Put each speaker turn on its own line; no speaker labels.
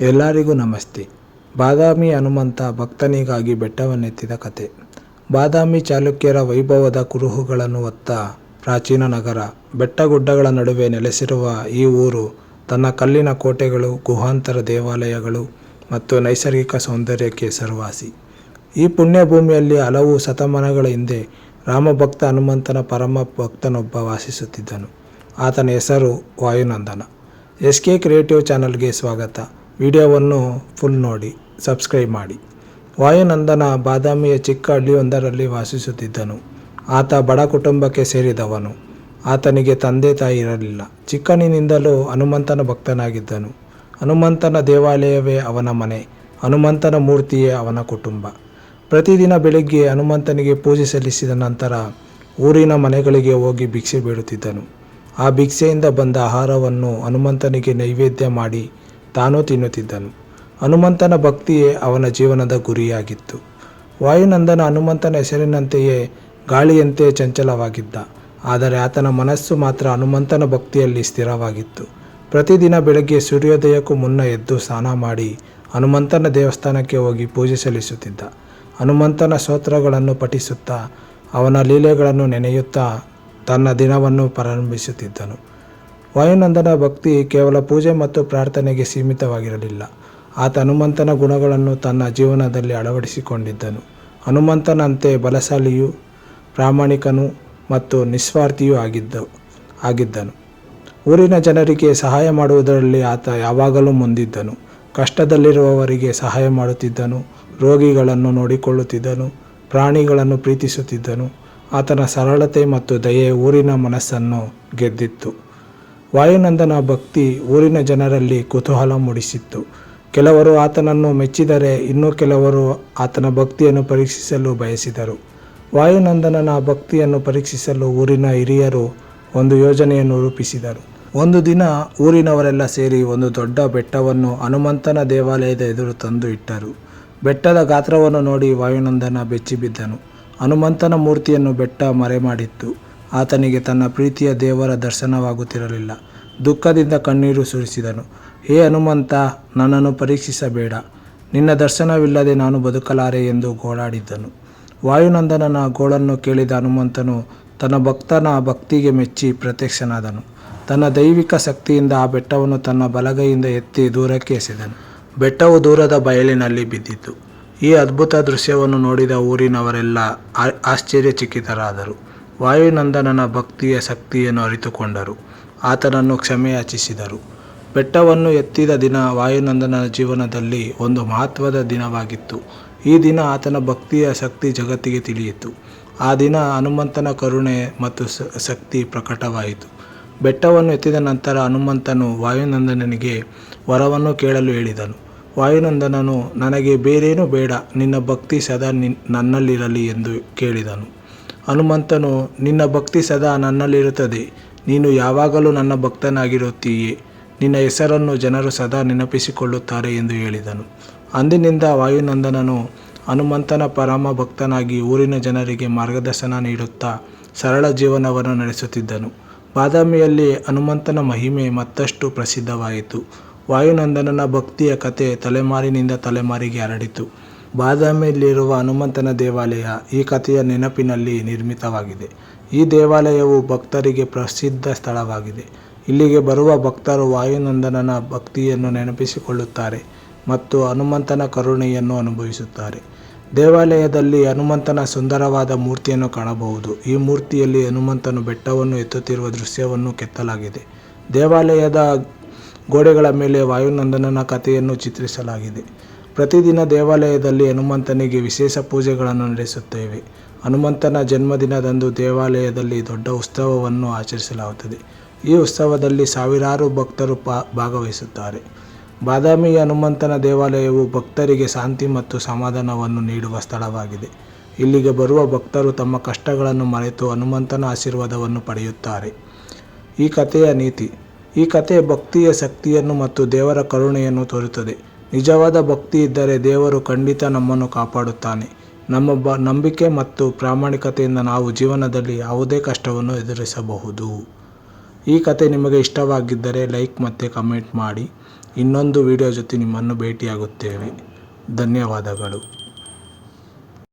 ಎಲ್ಲರಿಗೂ ನಮಸ್ತೆ. ಬಾದಾಮಿ ಹನುಮಂತ ಭಕ್ತನಿಗಾಗಿ ಬೆಟ್ಟವನ್ನೆತ್ತಿದ ಕತೆ. ಬಾದಾಮಿ ಚಾಲುಕ್ಯರ ವೈಭವದ ಕುರುಹುಗಳನ್ನು ಹೊತ್ತ ಪ್ರಾಚೀನ ನಗರ. ಬೆಟ್ಟಗುಡ್ಡಗಳ ನಡುವೆ ನೆಲೆಸಿರುವ ಈ ಊರು ತನ್ನ ಕಲ್ಲಿನ ಕೋಟೆಗಳು, ಗುಹಾಂತರ ದೇವಾಲಯಗಳು ಮತ್ತು ನೈಸರ್ಗಿಕ ಸೌಂದರ್ಯಕ್ಕೆ ಹೆಸರುವಾಸಿ ಈ ಪುಣ್ಯಭೂಮಿಯಲ್ಲಿ ಹಲವು ಶತಮಾನಗಳ ಹಿಂದೆ ರಾಮಭಕ್ತ ಹನುಮಂತನ ಪರಮ ಭಕ್ತನೊಬ್ಬ ವಾಸಿಸುತ್ತಿದ್ದನು. ಆತನ ಹೆಸರು ವಾಯುನಂದನ. ಎಸ್ ಕೆ ಕ್ರಿಯೇಟಿವ್ ಚಾನಲ್ಗೆ ಸ್ವಾಗತ. ವಿಡಿಯೋವನ್ನು ಫುಲ್ ನೋಡಿ ಸಬ್ಸ್ಕ್ರೈಬ್ ಮಾಡಿ. ವಾಯುನಂದನ ಬಾದಾಮಿಯ ಚಿಕ್ಕ ಹಳ್ಳಿಯೊಂದರಲ್ಲಿ ವಾಸಿಸುತ್ತಿದ್ದನು. ಆತ ಬಡ ಕುಟುಂಬಕ್ಕೆ ಸೇರಿದವನು. ಆತನಿಗೆ ತಂದೆ ತಾಯಿ ಇರಲಿಲ್ಲ. ಚಿಕ್ಕನಿನಿಂದಲೂ ಹನುಮಂತನ ಭಕ್ತನಾಗಿದ್ದನು. ಹನುಮಂತನ ದೇವಾಲಯವೇ ಅವನ ಮನೆ, ಹನುಮಂತನ ಮೂರ್ತಿಯೇ ಅವನ ಕುಟುಂಬ. ಪ್ರತಿದಿನ ಬೆಳಿಗ್ಗೆ ಹನುಮಂತನಿಗೆ ಪೂಜೆ ಸಲ್ಲಿಸಿದ ನಂತರ ಊರಿನ ಮನೆಗಳಿಗೆ ಹೋಗಿ ಭಿಕ್ಷೆ ಬೇಡುತ್ತಿದ್ದನು. ಆ ಭಿಕ್ಷೆಯಿಂದ ಬಂದ ಆಹಾರವನ್ನು ಹನುಮಂತನಿಗೆ ನೈವೇದ್ಯ ಮಾಡಿ ತಾನೂ ತಿನ್ನುತ್ತಿದ್ದನು. ಹನುಮಂತನ ಭಕ್ತಿಯೇ ಅವನ ಜೀವನದ ಗುರಿಯಾಗಿತ್ತು. ವಾಯುನಂದನ ಹನುಮಂತನ ಹೆಸರಿನಂತೆಯೇ ಗಾಳಿಯಂತೆ ಚಂಚಲವಾಗಿದ್ದ. ಆದರೆ ಆತನ ಮನಸ್ಸು ಮಾತ್ರ ಹನುಮಂತನ ಭಕ್ತಿಯಲ್ಲಿ ಸ್ಥಿರವಾಗಿತ್ತು. ಪ್ರತಿದಿನ ಬೆಳಗ್ಗೆ ಸೂರ್ಯೋದಯಕ್ಕೂ ಮುನ್ನ ಎದ್ದು ಸ್ನಾನ ಮಾಡಿ ಹನುಮಂತನ ದೇವಸ್ಥಾನಕ್ಕೆ ಹೋಗಿ ಪೂಜೆ ಸಲ್ಲಿಸುತ್ತಿದ್ದ. ಹನುಮಂತನ ಸ್ತೋತ್ರಗಳನ್ನು ಪಠಿಸುತ್ತಾ ಅವನ ಲೀಲೆಗಳನ್ನು ನೆನೆಯುತ್ತಾ ತನ್ನ ದಿನವನ್ನು ಪ್ರಾರಂಭಿಸುತ್ತಿದ್ದನು. ವಾಯುನಂದನ ಭಕ್ತಿ ಕೇವಲ ಪೂಜೆ ಮತ್ತು ಪ್ರಾರ್ಥನೆಗೆ ಸೀಮಿತವಾಗಿರಲಿಲ್ಲ. ಆತ ಹನುಮಂತನ ಗುಣಗಳನ್ನು ತನ್ನ ಜೀವನದಲ್ಲಿ ಅಳವಡಿಸಿಕೊಂಡಿದ್ದನು. ಹನುಮಂತನಂತೆ ಬಲಶಾಲಿಯು, ಪ್ರಾಮಾಣಿಕನು ಮತ್ತು ನಿಸ್ವಾರ್ಥಿಯೂ ಆಗಿದ್ದ, ಆಗಿದ್ದನು. ಊರಿನ ಜನರಿಗೆ ಸಹಾಯ ಮಾಡುವುದರಲ್ಲಿ ಆತ ಯಾವಾಗಲೂ ಮುಂದಿದ್ದನು. ಕಷ್ಟದಲ್ಲಿರುವವರಿಗೆ ಸಹಾಯ ಮಾಡುತ್ತಿದ್ದನು. ರೋಗಿಗಳನ್ನು ನೋಡಿಕೊಳ್ಳುತ್ತಿದ್ದನು. ಪ್ರಾಣಿಗಳನ್ನು ಪ್ರೀತಿಸುತ್ತಿದ್ದನು. ಆತನ ಸರಳತೆ ಮತ್ತು ದಯೆ ಊರಿನ ಮನಸ್ಸನ್ನು ಗೆದ್ದಿತ್ತು. ವಾಯುನಂದನ ಭಕ್ತಿ ಊರಿನ ಜನರಲ್ಲಿ ಕುತೂಹಲ ಮೂಡಿಸಿತ್ತು. ಕೆಲವರು ಆತನನ್ನು ಮೆಚ್ಚಿದರೆ ಇನ್ನೂ ಕೆಲವರು ಆತನ ಭಕ್ತಿಯನ್ನು ಪರೀಕ್ಷಿಸಲು ಬಯಸಿದರು. ವಾಯುನಂದನನ ಭಕ್ತಿಯನ್ನು ಪರೀಕ್ಷಿಸಲು ಊರಿನ ಹಿರಿಯರು ಒಂದು ಯೋಜನೆಯನ್ನು ರೂಪಿಸಿದರು. ಒಂದು ದಿನ ಊರಿನವರೆಲ್ಲ ಸೇರಿ ಒಂದು ದೊಡ್ಡ ಬೆಟ್ಟವನ್ನು ಹನುಮಂತನ ದೇವಾಲಯದ ಎದುರು ತಂದು ಇಟ್ಟರು. ಬೆಟ್ಟದ ಗಾತ್ರವನ್ನು ನೋಡಿ ವಾಯುನಂದನ ಬೆಚ್ಚಿಬಿದ್ದನು. ಹನುಮಂತನ ಮೂರ್ತಿಯನ್ನು ಬೆಟ್ಟ ಮರೆಮಾಡಿತ್ತು. ಆತನಿಗೆ ತನ್ನ ಪ್ರೀತಿಯ ದೇವರ ದರ್ಶನವಾಗುತ್ತಿರಲಿಲ್ಲ. ದುಃಖದಿಂದ ಕಣ್ಣೀರು ಸುರಿಸಿದನು. ಹೇ ಹನುಮಂತ, ನನ್ನನ್ನು ಪರೀಕ್ಷಿಸಬೇಡ. ನಿನ್ನ ದರ್ಶನವಿಲ್ಲದೆ ನಾನು ಬದುಕಲಾರೆ ಎಂದು ಗೋಳಾಡಿದ್ದನು. ವಾಯುನಂದನನ ಗೋಳನ್ನು ಕೇಳಿದ ಹನುಮಂತನು ತನ್ನ ಭಕ್ತನ ಭಕ್ತಿಗೆ ಮೆಚ್ಚಿ ಪ್ರತ್ಯಕ್ಷನಾದನು. ತನ್ನ ದೈವಿಕ ಶಕ್ತಿಯಿಂದ ಆ ಬೆಟ್ಟವನ್ನು ತನ್ನ ಬಲಗೈಯಿಂದ ಎತ್ತಿ ದೂರಕ್ಕೆ ಎಸೆದನು. ಬೆಟ್ಟವು ದೂರದ ಬಯಲಿನಲ್ಲಿ ಬಿದ್ದಿತು ಈ ಅದ್ಭುತ ದೃಶ್ಯವನ್ನು ನೋಡಿದ ಊರಿನವರೆಲ್ಲ ಆಶ್ಚರ್ಯಚಕಿತರಾದರು. ವಾಯುನಂದನನ ಭಕ್ತಿಯ ಶಕ್ತಿಯನ್ನು ಅರಿತುಕೊಂಡರು. ಆತನನ್ನು ಕ್ಷಮೆಯಾಚಿಸಿದರು. ಬೆಟ್ಟವನ್ನು ಎತ್ತಿದ ದಿನ ವಾಯುನಂದನನ ಜೀವನದಲ್ಲಿ ಒಂದು ಮಹತ್ವದ ದಿನವಾಗಿತ್ತು. ಈ ದಿನ ಆತನ ಭಕ್ತಿಯ ಶಕ್ತಿ ಜಗತ್ತಿಗೆ ತಿಳಿಯಿತು. ಆ ದಿನ ಹನುಮಂತನ ಕರುಣೆ ಮತ್ತು ಶಕ್ತಿ ಪ್ರಕಟವಾಯಿತು. ಬೆಟ್ಟವನ್ನು ಎತ್ತಿದ ನಂತರ ಹನುಮಂತನು ವಾಯುನಂದನನಿಗೆ ವರವನ್ನು ಕೇಳಲು ಹೇಳಿದನು. ವಾಯುನಂದನನು, ನನಗೆ ಬೇರೇನೂ ಬೇಡ. ನಿನ್ನ ಭಕ್ತಿ ಸದಾ ನಿನ್ ನನ್ನಲ್ಲಿರಲಿ ಎಂದು ಕೇಳಿದನು. ಹನುಮಂತನು, ನಿನ್ನ ಭಕ್ತಿ ಸದಾ ನನ್ನಲ್ಲಿರುತ್ತದೆ. ನೀನು ಯಾವಾಗಲೂ ನನ್ನ ಭಕ್ತನಾಗಿರುತ್ತೀಯೇ. ನಿನ್ನ ಹೆಸರನ್ನು ಜನರು ಸದಾ ನೆನಪಿಸಿಕೊಳ್ಳುತ್ತಾರೆ ಎಂದು ಹೇಳಿದನು. ಅಂದಿನಿಂದ ವಾಯುನಂದನನು ಹನುಮಂತನ ಪರಮ ಭಕ್ತನಾಗಿ ಊರಿನ ಜನರಿಗೆ ಮಾರ್ಗದರ್ಶನ ನೀಡುತ್ತಾ ಸರಳ ಜೀವನವನ್ನು ನಡೆಸುತ್ತಿದ್ದನು. ಬಾದಾಮಿಯಲ್ಲಿ ಹನುಮಂತನ ಮಹಿಮೆ ಮತ್ತಷ್ಟು ಪ್ರಸಿದ್ಧವಾಯಿತು. ವಾಯುನಂದನನ ಭಕ್ತಿಯ ಕತೆ ತಲೆಮಾರಿನಿಂದ ತಲೆಮಾರಿಗೆ ಹರಡಿತು. ಬಾದಾಮಿಯಲ್ಲಿರುವ ಹನುಮಂತನ ದೇವಾಲಯ ಈ ಕಥೆಯ ನೆನಪಿನಲ್ಲಿ ನಿರ್ಮಿತವಾಗಿದೆ. ಈ ದೇವಾಲಯವು ಭಕ್ತರಿಗೆ ಪ್ರಸಿದ್ಧ ಸ್ಥಳವಾಗಿದೆ. ಇಲ್ಲಿಗೆ ಬರುವ ಭಕ್ತರು ವಾಯುನಂದನನ ಭಕ್ತಿಯನ್ನು ನೆನಪಿಸಿಕೊಳ್ಳುತ್ತಾರೆ ಮತ್ತು ಹನುಮಂತನ ಕರುಣೆಯನ್ನು ಅನುಭವಿಸುತ್ತಾರೆ. ದೇವಾಲಯದಲ್ಲಿ ಹನುಮಂತನ ಸುಂದರವಾದ ಮೂರ್ತಿಯನ್ನು ಕಾಣಬಹುದು. ಈ ಮೂರ್ತಿಯಲ್ಲಿ ಹನುಮಂತನು ಬೆಟ್ಟವನ್ನು ಎತ್ತುತ್ತಿರುವ ದೃಶ್ಯವನ್ನು ಕೆತ್ತಲಾಗಿದೆ. ದೇವಾಲಯದ ಗೋಡೆಗಳ ಮೇಲೆ ವಾಯುನಂದನನ ಕಥೆಯನ್ನು ಚಿತ್ರಿಸಲಾಗಿದೆ. ಪ್ರತಿದಿನ ದೇವಾಲಯದಲ್ಲಿ ಹನುಮಂತನಿಗೆ ವಿಶೇಷ ಪೂಜೆಗಳನ್ನು ನಡೆಸುತ್ತೇವೆ. ಹನುಮಂತನ ಜನ್ಮದಿನದಂದು ದೇವಾಲಯದಲ್ಲಿ ದೊಡ್ಡ ಉತ್ಸವವನ್ನು ಆಚರಿಸಲಾಗುತ್ತದೆ. ಈ ಉತ್ಸವದಲ್ಲಿ ಸಾವಿರಾರು ಭಕ್ತರು ಭಾಗವಹಿಸುತ್ತಾರೆ. ಬಾದಾಮಿ ಹನುಮಂತನ ದೇವಾಲಯವು ಭಕ್ತರಿಗೆ ಶಾಂತಿ ಮತ್ತು ಸಮಾಧಾನವನ್ನು ನೀಡುವ ಸ್ಥಳವಾಗಿದೆ. ಇಲ್ಲಿಗೆ ಬರುವ ಭಕ್ತರು ತಮ್ಮ ಕಷ್ಟಗಳನ್ನು ಮರೆತು ಹನುಮಂತನ ಆಶೀರ್ವಾದವನ್ನು ಪಡೆಯುತ್ತಾರೆ. ಈ ಕಥೆಯ ನೀತಿ. ಈ ಕಥೆ ಭಕ್ತಿಯ ಶಕ್ತಿಯನ್ನು ಮತ್ತು ದೇವರ ಕರುಣೆಯನ್ನು ತೋರುತ್ತದೆ. ನಿಜವಾದ ಭಕ್ತಿ ಇದ್ದರೆ ದೇವರು ಖಂಡಿತ ನಮ್ಮನ್ನು ಕಾಪಾಡುತ್ತಾನೆ. ನಮ್ಮ ಬ, ನಂಬಿಕೆ ಮತ್ತು ಪ್ರಾಮಾಣಿಕತೆಯಿಂದ ನಾವು ಜೀವನದಲ್ಲಿ ಯಾವುದೇ ಕಷ್ಟವನ್ನು ಎದುರಿಸಬಹುದು. ಈ ಕತೆ ನಿಮಗೆ ಇಷ್ಟವಾಗಿದ್ದರೆ ಲೈಕ್ ಮತ್ತು ಕಮೆಂಟ್ ಮಾಡಿ. ಇನ್ನೊಂದು ವಿಡಿಯೋ ಜೊತೆ ನಿಮ್ಮನ್ನು ಭೇಟಿಯಾಗುತ್ತೇವೆ. ಧನ್ಯವಾದಗಳು.